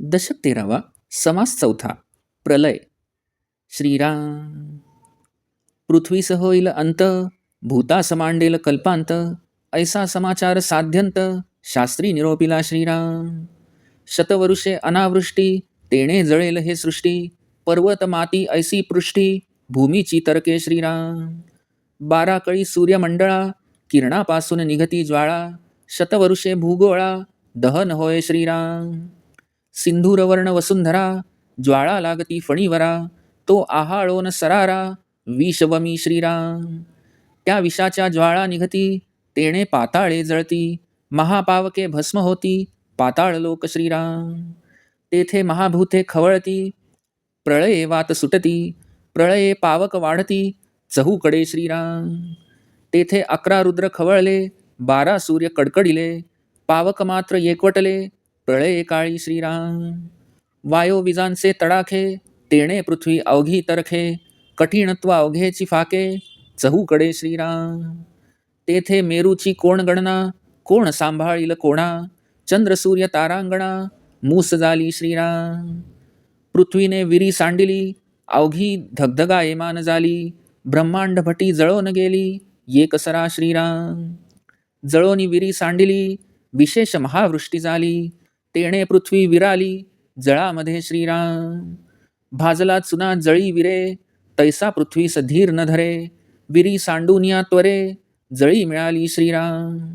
दशक तेरावा समास चौथा प्रलय. श्रीराम. पृथ्वीस होईल अंत भूतास मांडेल कल्पांत ऐसा समाचार साध्यंत शास्त्री निरोपिला श्रीराम. शतवरुषे अनावृष्टी तेणे जळेल हे सृष्टी पर्वत माती ऐसी पृष्ठी भूमीची तर्के श्रीराम. बारा कळी सूर्यमंडळा किरणापासून निघती ज्वाळा शतवरुषे भूगोळा दहन होय श्रीराम. सिंधूरवर्ण वसुंधरा ज्वाळा लागती फणीवरा तो आहाळोन सरारा विषवमी श्रीराम. त्या विषाच्या ज्वाळा निघती तेणे पाताळे जळती महापावके भस्म होती पाताळ लोक श्रीराम. तेथे महाभूते खवळती प्रळये वात सुटती प्रळये पावक वाढती चहूकडे श्रीराम. तेथे अकरा रुद्र खवळले बारा सूर्य कडकडीले पावक मात्र एकवटले प्रळय काळी श्रीराम। वायो विजांचे तडाखे तेणे पृथ्वी अवघी तरखे कठीणत्व अवघेची फाके चहूकडे श्रीराम। तेथे मेरूची कोण गणना कोण सांभाळील कोणा चंद्र सूर्य तारांगणा मूस झाली श्रीराम। पृथ्वीने विरी सांडिली अवघी धगधगा एमान झाली ब्रह्मांड भटी जळोन गेली येकसरा श्रीराम। जळोनी विरी सांडिली विशेष महावृष्टी झाली तेणे पृथ्वी विराली जळामध्ये श्रीराम. भाजला चुना जळी विरे तैसा पृथ्वी सधीर न धरे विरी सांडूनिया त्वरे जळी मिळाली श्रीराम.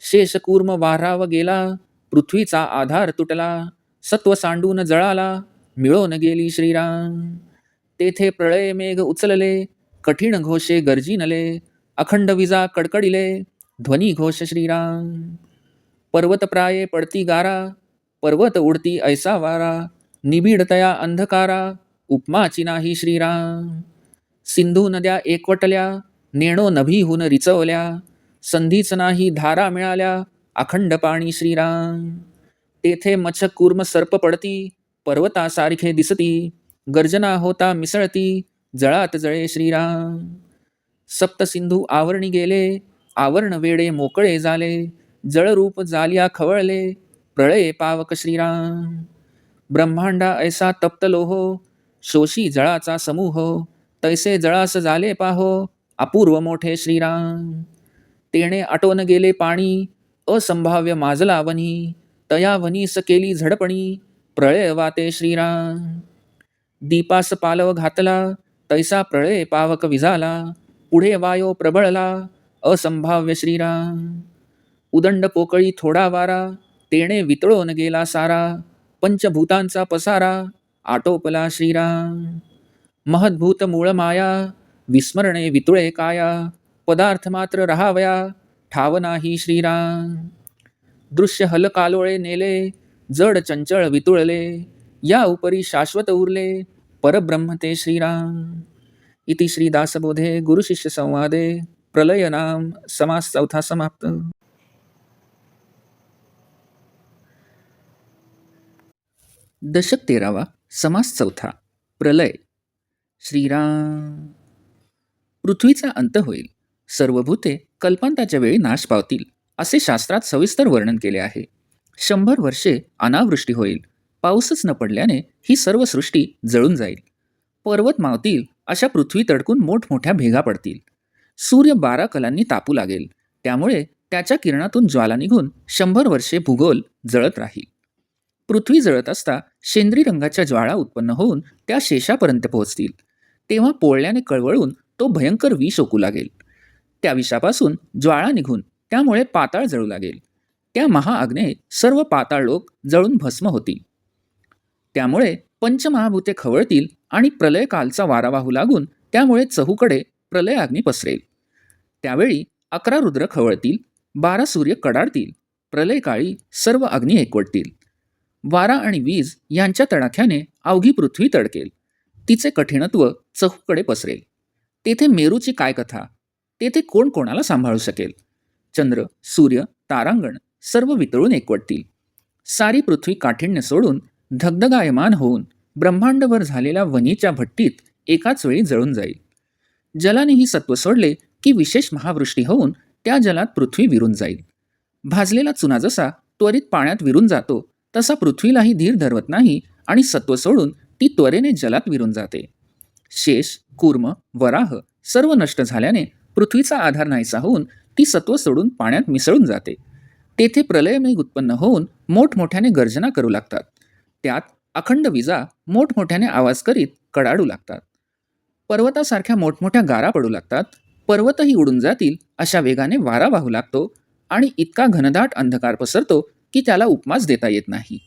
शेषकूर्म वाराव गेला पृथ्वीचा आधार तुटला सत्व सांडून जळाला मिळून गेली श्रीराम. तेथे प्रळय मेघ उचलले कठीण घोषे गर्जिनले अखंड विजा कडकडीले ध्वनी घोष श्रीराम. पर्वत प्राये पडती गारा पर्वत उडती ऐसा वारा निबिडतया अंधकारा उपमाची नाही श्रीराम. सिंधू नद्या एकवटल्या नेणो नभीहून रिचवल्या संधीच नाही धारा मिळाल्या अखंड पाणी श्रीराम. तेथे मच्छ कूर्म सर्प पडती पर्वतासारखे दिसती गर्जना होता मिसळती जळात जळे श्रीराम. सप्त सिंधू आवरणी गेले आवरण वेडे मोकळे झाले जळरूप जालिया खवळले प्रळय पावक श्रीराम. ब्रह्मांडा ऐसा तप्त लोहो शोषी जळाचा समूह तैसे जळास झाले पाहो अपूर्व मोठे श्रीराम. तेणे आटोन गेले पाणी असंभाव्य माजला वनी तया वनीस केली झडपणी प्रळय वाते श्रीराम. दीपास पालव घातला तैसा प्रळय पावक विझाला पुढे वायो प्रबळला असंभाव्य श्रीराम. उदंड पोकळी थोडा वारा तेणे वितळून गेला सारा पंचभूतांचा पसारा आटोपला श्रीराम महद्भूत मूळ माया विस्मरणे वितुळे काया पदार्थ मात्र राहावया ठाव नाही श्रीराम दृश्य हलकालोळे नेले जड चंचळ वितुळले या उपरी शाश्वत उरले परब्रह्म ते श्रीराम इति श्रीदासबोधे गुरुशिष्य संवादे समास चौथा समाप्त. दशक तेरावा समास चौथा प्रलय. श्रीराम. पृथ्वीचा अंत होईल. सर्व भूते कल्पांताच्या वेळी नाश पावतील असे शास्त्रात सविस्तर वर्णन केले आहे. शंभर वर्षे अनावृष्टी होईल. पाऊसच न पडल्याने ही सर्व सृष्टी जळून जाईल. पर्वत मावतील अशा पृथ्वी तडकून मोठमोठ्या भेगा पडतील. सूर्य बारा कलांनी तापू लागेल. त्यामुळे त्याच्या किरणातून ज्वाला निघून शंभर वर्षे भूगोल जळत राहील. पृथ्वी जळत असता शेंद्री रंगाच्या ज्वाळा उत्पन्न होऊन त्या शेषापर्यंत पोहोचतील. तेव्हा पोळल्याने कळवळून तो भयंकर विष ओकू लागेल. त्या विषापासून ज्वाळा निघून त्यामुळे पाताळ जळू लागेल. त्या महाआग्नेत सर्व पाताळ लोक जळून भस्म होतील. त्यामुळे पंचमहाभूते खवळतील आणि प्रलयकालचा वारा वाहू लागून त्यामुळे चहूकडे प्रलयाग्नी पसरेल. त्यावेळी अकरा रुद्र खवळतील बारा सूर्य कडाडतील प्रलयकाळी सर्व अग्नी एकवटतील. वारा आणि वीज यांच्या तडाख्याने अवघी पृथ्वी तडकेल. तिचे कठीणत्व चहूकडे पसरेल. तेथे मेरूची काय कथा? तेथे कोण कोणाला सांभाळू शकेल? चंद्र सूर्य तारांगण सर्व वितळून एकवटतील. सारी पृथ्वी काठिण्य सोडून धगधगायमान होऊन ब्रह्मांडभर झालेल्या वनीच्या भट्टीत एकाच वेळी जळून जाईल. जलाने ही सत्व सोडले की विशेष महावृष्टी होऊन त्या जलात पृथ्वी विरून जाईल. भाजलेला चुना जसा त्वरित पाण्यात विरून जातो तसा पृथ्वीलाही धीर धरवत नाही आणि सत्व सोडून ती त्वरेने जलात विरून जाते. शेष कूर्म वराह सर्व नष्ट झाल्याने पृथ्वीचा आधार नाहीसा होऊन ती सत्व सोडून पाण्यात मिसळून जाते. तेथे प्रलयमेघ उत्पन्न होऊन मोठमोठ्याने गर्जना करू लागतात. त्यात अखंड विजा मोठमोठ्याने आवाज करीत कडाडू लागतात. पर्वतासारख्या मोठमोठ्या गारा पडू लागतात. पर्वतही उडून जातील अशा वेगाने वारा वाहू लागतो आणि इतका घनदाट अंधकार पसरतो की त्याला उपमास देता येत नाही.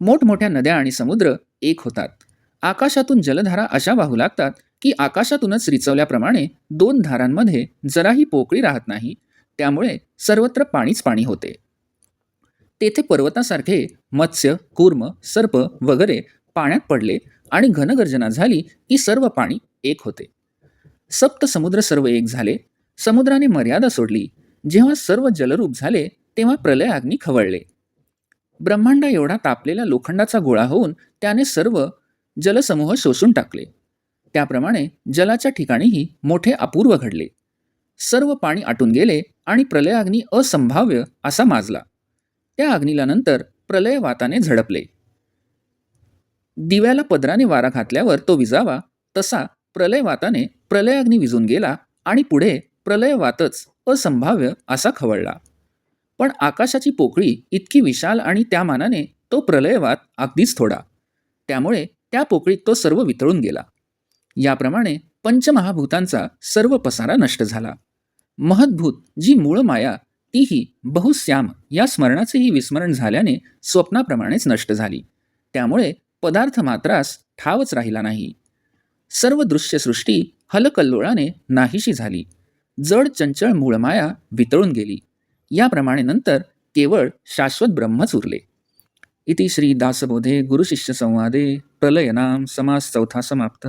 मोठमोठ्या नद्या आणि समुद्र एक होतात. आकाशातून जलधारा अशा वाहू लागतात की आकाशातूनच रिचवल्याप्रमाणे दोन धारांमध्ये जराही पोकळी राहत नाही त्यामुळे सर्वत्र पाणीच पाणी होते. तेथे पर्वतासारखे मत्स्य कूर्म सर्प वगैरे पाण्यात पडले आणि घनगर्जना झाली की सर्व पाणी एक होते. सप्त समुद्र सर्व एक झाले. समुद्राने मर्यादा सोडली. जेव्हा सर्व जलरूप झाले तेव्हा प्रलय अग्नी खवळले. ब्रह्मांड एवढा तापलेला लोखंडाचा गोळा होऊन त्याने सर्व जलसमूह शोषून टाकले. त्याप्रमाणे जलाच्या ठिकाणीही मोठे अपूर्व घडले. सर्व पाणी आटून गेले आणि प्रलयाग्नी असंभाव्य असा माजला. त्या अग्नीला नंतर प्रलयवाताने झडपले. दिव्याला पदराने वारा घातल्यावर तो विजावा तसा प्रलयवाताने प्रलयाग्नी विजून गेला आणि पुढे प्रलयवातच असंभाव्य असा खवळला. पण आकाशाची पोकळी इतकी विशाल आणि त्या मानाने तो प्रलयवात अगदीच थोडा. त्यामुळे त्या पोकळीत तो सर्व वितळून गेला. याप्रमाणे पंचमहाभूतांचा सर्व पसारा नष्ट झाला. महद्भूत जी मूळ माया तीही बहुश्याम या स्मरणाचेही विस्मरण झाल्याने स्वप्नाप्रमाणेच नष्ट झाली. त्यामुळे पदार्थ मात्रास ठावच राहिला नाही. सर्व दृश्यसृष्टी हलकल्लोळाने नाहीशी झाली. जड चंचळ मूळमाया वितळून गेली. याप्रमाणे नंतर केवळ शाश्वत ब्रह्मच उरले. इति श्री दासबोधे गुरुशिष्य संवादे प्रलयनाम समास चौथा समाप्त.